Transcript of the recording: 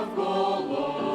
навколо.